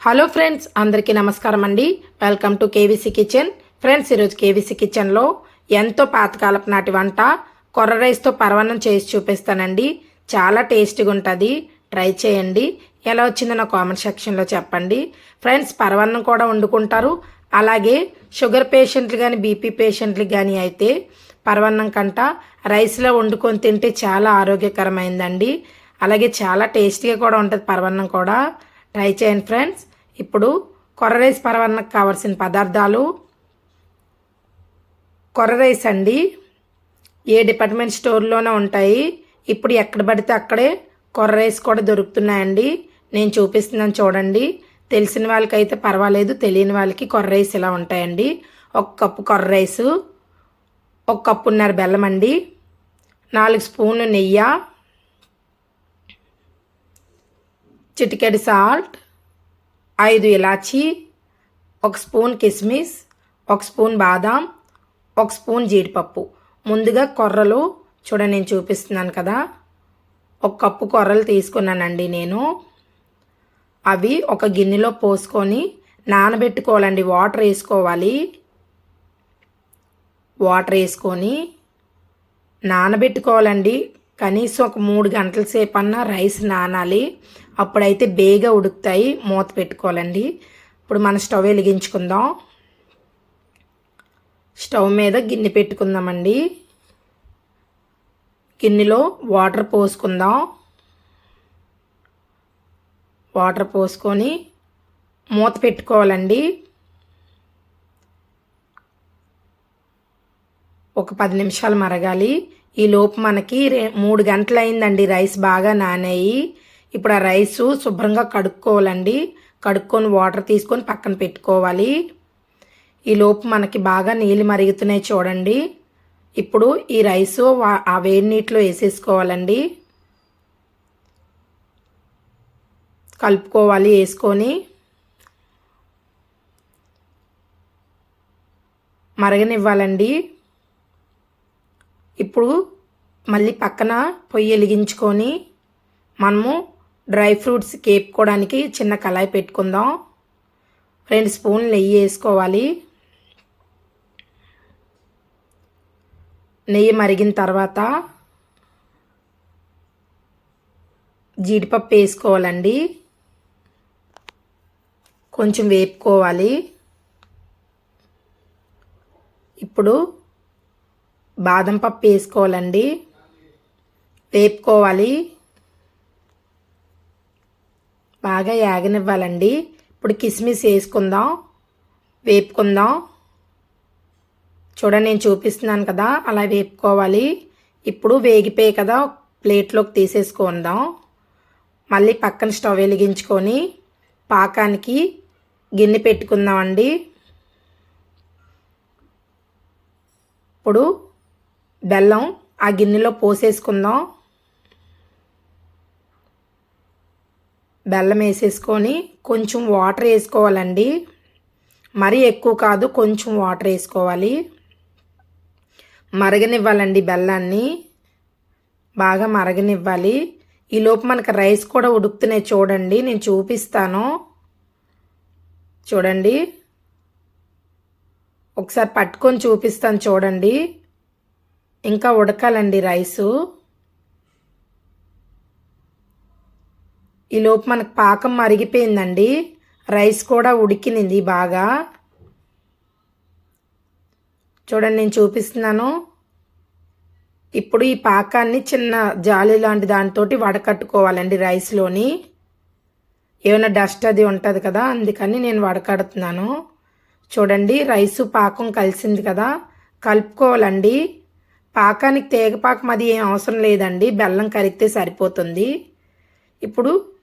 Hello friends అందరికీ నమస్కారం అండి. Welcome to KVC kitchen. Friends ఈరోజు కేవీసీ కిచెన్లో ఎంతో పాతకాలపు నాటి వంట కొర్ర రైస్తో పర్వణం చేసి చూపిస్తానండి. చాలా టేస్టీగా ఉంటుంది. ట్రై చేయండి. ఎలా వచ్చిందో నా కామెంట్ సెక్షన్లో చెప్పండి. ఫ్రెండ్స్ పరవన్నం కూడా వండుకుంటారు. అలాగే షుగర్ పేషెంట్లు కానీ బీపీ పేషెంట్లు కానీ అయితే పర్వన్నం కంట రైస్లో వండుకొని తింటే చాలా ఆరోగ్యకరమైందండి. అలాగే చాలా టేస్టీగా కూడా ఉంటుంది పర్వన్నం కూడా. ట్రై చేయండి ఫ్రెండ్స్ ఇప్పుడు కొర్ర రైస్ పరవన్నకు కావాల్సిన పదార్థాలు. కొర్ర రైస్ అండి ఏ డిపార్ట్మెంట్ స్టోర్లోనే ఉంటాయి. ఇప్పుడు ఎక్కడ పడితే అక్కడే కొర్ర రైస్ కూడా దొరుకుతున్నాయండి. నేను చూపిస్తున్నాను చూడండి. తెలిసిన వాళ్ళకైతే పర్వాలేదు తెలియని వాళ్ళకి కొర్ర రైస్ ఇలా ఉంటాయండి. ఒక కప్పు కొర్ర రైసు ఒక కప్పున్నర బెల్లం అండి నాలుగు స్పూన్లు నెయ్యి చిటికెడు సాల్ట్ ఐదు ఇలాచీ ఒక స్పూన్ కిస్మిస్ ఒక స్పూన్ బాదాం ఒక స్పూన్ జీడిపప్పు. ముందుగా కొర్రలు చూడ నేను చూపిస్తున్నాను కదా ఒక కప్పు కొర్రలు తీసుకున్నానండి నేను. అవి ఒక గిన్నెలో పోసుకొని నానబెట్టుకోవాలండి. వాటర్ వేసుకోవాలి. వాటర్ వేసుకొని నానబెట్టుకోవాలండి. కనీసం ఒక మూడు గంటల సేపు అన్న రైస్ నానాలి. అప్పుడైతే బేగా ఉడుకుతాయి. మూత పెట్టుకోవాలండి. ఇప్పుడు మన స్టవ్ వెలిగించుకుందాం. స్టవ్ మీద గిన్నె పెట్టుకుందామండి. గిన్నెలో వాటర్ పోసుకుందాం. వాటర్ పోసుకొని మూత పెట్టుకోవాలండి. ఒక పది నిమిషాలు మరగాలి. ఈ లోపు మనకి మూడు గంటలు అయిందండి రైస్ బాగా నానాయి. ఇప్పుడు ఆ రైసు శుభ్రంగా కడుక్కోవాలండి. కడుక్కొని వాటర్ తీసుకొని పక్కన పెట్టుకోవాలి. ఈ లోపు మనకి బాగా నీళ్ళు మరుగుతున్నాయి చూడండి. ఇప్పుడు ఈ రైసు ఆ వేడి నీటిలో వేసేసుకోవాలండి. కలుపుకోవాలి వేసుకొని. మరగనివ్వాలండి. ఇప్పుడు మళ్ళీ పక్కన పొయ్యి వెలిగించుకొని మనము డ్రై ఫ్రూట్స్ కేపుకోవడానికి చిన్న కళాయి పెట్టుకుందాం. రెండు స్పూన్లు నెయ్యి వేసుకోవాలి. నెయ్యి మరిగిన తర్వాత జీడిపప్పు వేసుకోవాలండి. కొంచెం వేపుకోవాలి. ఇప్పుడు బాదం పప్పు వేసుకోవాలండి. వేపుకోవాలి. బాగా యాగనివ్వాలండి. ఇప్పుడు కిస్మిస్ వేసుకుందాం. వేపుకుందాం. చూడండి నేను చూపిస్తున్నాను కదా అలా వేపుకోవాలి. ఇప్పుడు వేగిపోయి కదా ప్లేట్లోకి తీసేసుకుందాం మళ్ళీ పక్కన స్టవ్ వెలిగించుకొని పాకానికి గిన్నె పెట్టుకుందామండి. ఇప్పుడు బెల్లం ఆ గిన్నెలో పోసేసుకుందాం. బెల్లం వేసేసుకొని కొంచెం వాటర్ వేసుకోవాలండి. మరీ ఎక్కువ కాదు కొంచెం వాటర్ వేసుకోవాలి. మరగనివ్వాలండి బెల్లాన్ని. బాగా మరగనివ్వాలి. ఈలోపు మనకు రైస్ కూడా ఉడుకుతున్నాయి చూడండి నేను చూపిస్తాను. చూడండి. ఒకసారి పట్టుకొని చూపిస్తాను చూడండి. ఇంకా ఉడకాలండి రైసు. ఈలోపు మనకు పాకం మరిగిపోయిందండి. రైస్ కూడా ఉడికినింది బాగా. చూడండి నేను చూపిస్తున్నాను. ఇప్పుడు ఈ పాకాన్ని చిన్న జాలి లాంటి దానితో వడకట్టుకోవాలండి రైస్లోని. ఏమైనా డస్ట్ అది ఉంటుంది కదా అందుకని నేను వడకడుతున్నాను. చూడండి రైసు పాకం కలిసింది కదా. కలుపుకోవాలండి. పాకానికి తేగపాకం అది ఏం అవసరం లేదండి. బెల్లం కరిగితే సరిపోతుంది. ఇప్పుడు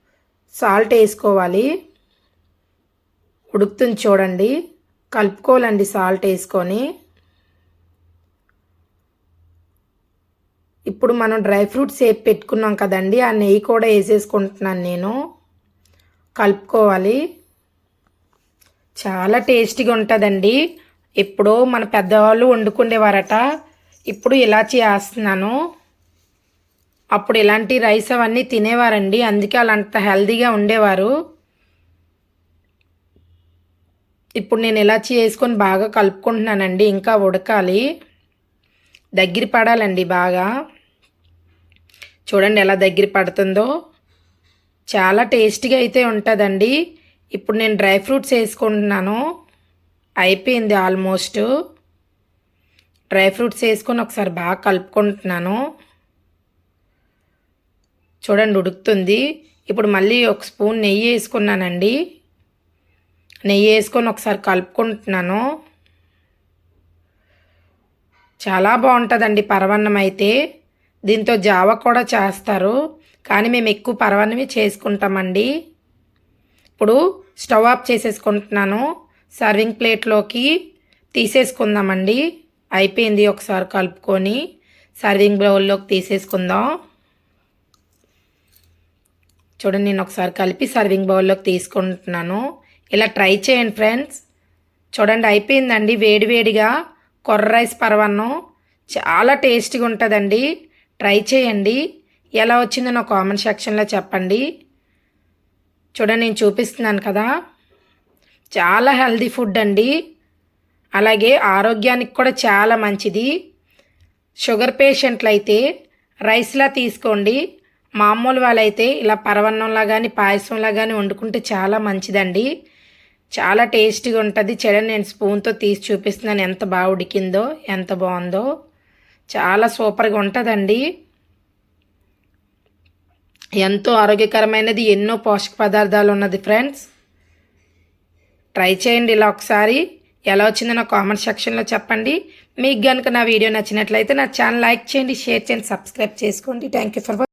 సాల్ట్ వేసుకోవాలి. ఉడుకుతుంది చూడండి. కలుపుకోవాలండి సాల్ట్ వేసుకొని. ఇప్పుడు మనం డ్రై ఫ్రూట్స్ వేసి పెట్టుకున్నాం కదండి. ఆ నెయ్యి కూడా వేసేసుకుంటున్నాను నేను. కలుపుకోవాలి. చాలా టేస్టీగా ఉంటుందండి. ఎప్పుడో మన పెద్దవాళ్ళు వండుకుండేవారట. ఇప్పుడు ఇలా చేస్తున్నాను అప్పుడు ఇలాంటి రైస్ అవన్నీ తినేవారండి. అందుకే అలా అంత హెల్దీగా ఉండేవారు. ఇప్పుడు నేను ఇలాచి వేసుకొని బాగా కలుపుకుంటున్నానండి. ఇంకా ఉడకాలి. దగ్గర పడాలండి బాగా. చూడండి ఎలా దగ్గర పడుతుందో. చాలా టేస్టీగా అయితే ఉంటుందండి. ఇప్పుడు నేను డ్రై ఫ్రూట్స్ వేసుకుంటున్నాను. అయిపోయింది ఆల్మోస్ట్. డ్రై ఫ్రూట్స్ వేసుకొని ఒకసారి బాగా కలుపుకుంటున్నాను. చూడండి ఉడుకుతుంది. ఇప్పుడు మళ్ళీ ఒక స్పూన్ నెయ్యి వేసుకున్నానండి. నెయ్యి వేసుకొని ఒకసారి కలుపుకుంటున్నాను. చాలా బాగుంటుందండి పరవన్నం అయితే. దీంతో జావ కూడా చేస్తారు. కానీ మేము ఎక్కువ పరవన్నమే చేసుకుంటామండి. ఇప్పుడు స్టవ్ ఆఫ్ చేసేసుకుంటున్నాను. సర్వింగ్ ప్లేట్లోకి తీసేసుకుందామండి. అయిపోయింది ఒకసారి కలుపుకొని. సర్వింగ్ బౌల్లోకి తీసేసుకుందాం. చూడండి నేను ఒకసారి కలిపి సర్వింగ్ బౌల్లోకి తీసుకుంటున్నాను. ఇలా ట్రై చేయండి ఫ్రెండ్స్ చూడండి అయిపోయిందండి. వేడివేడిగా కొర్ర రైస్ పరవన్నం. చాలా టేస్టీగా ఉంటుందండి. ట్రై చేయండి. ఎలా వచ్చిందో నా కామెంట్ సెక్షన్లో చెప్పండి. చూడండి నేను చూపిస్తున్నాను కదా. చాలా హెల్దీ ఫుడ్ అండి. అలాగే ఆరోగ్యానికి కూడా చాలా మంచిది. షుగర్ పేషెంట్లు అయితే రైస్లా తీసుకోండి. మామూలు వాళ్ళైతే ఇలా పరవన్నంలా కానీ పాయసంలా కానీ వండుకుంటే చాలా మంచిదండి. చాలా టేస్టీగా ఉంటుంది. చెడని నేను స్పూన్తో తీసి చూపిస్తున్నాను. ఎంత బాగా ఉడికిందో ఎంత బాగుందో. చాలా సూపర్గా ఉంటుందండి. ఎంతో ఆరోగ్యకరమైనది ఎన్నో పోషక పదార్థాలు ఉన్నది ఫ్రెండ్స్. ట్రై చేయండి ఇలా ఒకసారి. ఎలా వచ్చిందో నా కామెంట్ సెక్షన్లో చెప్పండి. మీకు కనుక నా వీడియో నచ్చినట్లయితే నా ఛానల్ లైక్ చేయండి షేర్ చేయండి సబ్స్క్రైబ్ చేసుకోండి. Thank you for